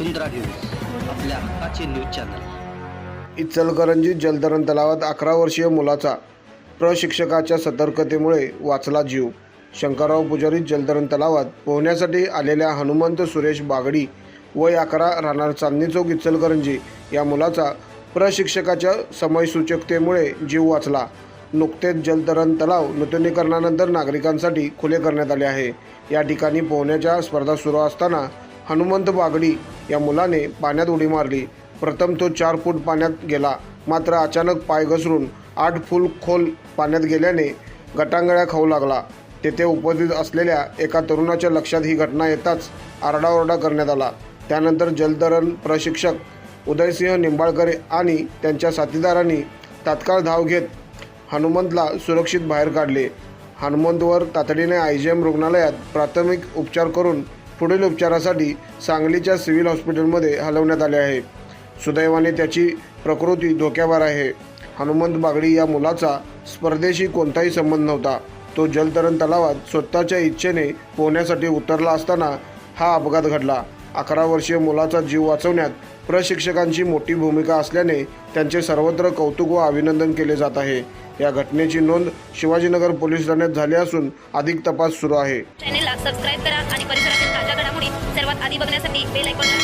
वसुंधरा news आपल्या हक्काचे news channel. Ichalkaranji जलधरण तलावात अकरा वर्षीय मुलाचा प्रशिक्षकाच्या सतर्कतेमुळे वाचला जीव. शंकरराव पुजारी जलधरण तलावात पोहण्यासाठी आलेल्या हनुमंत सुरेश बागडी वय अकरा राहणार चांदणी चौक इचलकरंजी या मुलाचा प्रशिक्षकाच्या समयसूचकतेमुळे जीव वाचला. नुकतेच जलतरण तलाव नूतनीकरणानंतर नागरिकांसाठी खुले करण्यात आले आहे. या ठिकाणी पोहण्याच्या स्पर्धा सुरू असताना हनुमंत बागडी या मुलाने पाण्यात उडी मारली. प्रथम तो चार फूट पाण्यात गेला. मात्र अचानक पाय घसरून आठ फूल खोल पाण्यात गेल्याने गटांगळ्या खाऊ लागला. तेथे उपस्थित असलेल्या एका तरुणाच्या लक्षात ही घटना येताच आरडाओरडा करण्यात आला. त्यानंतर जलतरण प्रशिक्षक उदयसिंह निंबाळकर आणि त्यांच्या साथीदारांनी तात्काळ धाव घेत हनुमंतला सुरक्षित बाहेर काढले. हनुमंतवर तातडीने आय जी एम रुग्णालयात प्राथमिक उपचार करून पुढील उपचारासाठी सांगलीच्या सिव्हिल हॉस्पिटलमध्ये हलवण्यात आले आहे. सुदैवाने त्याची प्रकृती धोक्यावर आहे. हनुमंत बागडी या मुलाचा स्पर्धेशी कोणताही संबंध नव्हता. तो जलतरण तलावात स्वतःच्या इच्छेने पोहण्यासाठी उतरला असताना हा अपघात घडला. अकरा वर्षीय मुलाचा जीव वाचवण्यात प्रशिक्षकांची मोठी भूमिका असल्याने त्यांचे सर्वत्र कौतुक व अभिनंदन केले जात आहे. या घटनेची नोंद शिवाजीनगर पोलीस ठाण्यात झाली असून अधिक तपास सुरू आहे. चॅनेलला सबस्क्राईब करा आणि परिसरातील ताज्या घडामोडी सर्वात आधी बघण्यासाठी बेल आयकॉनला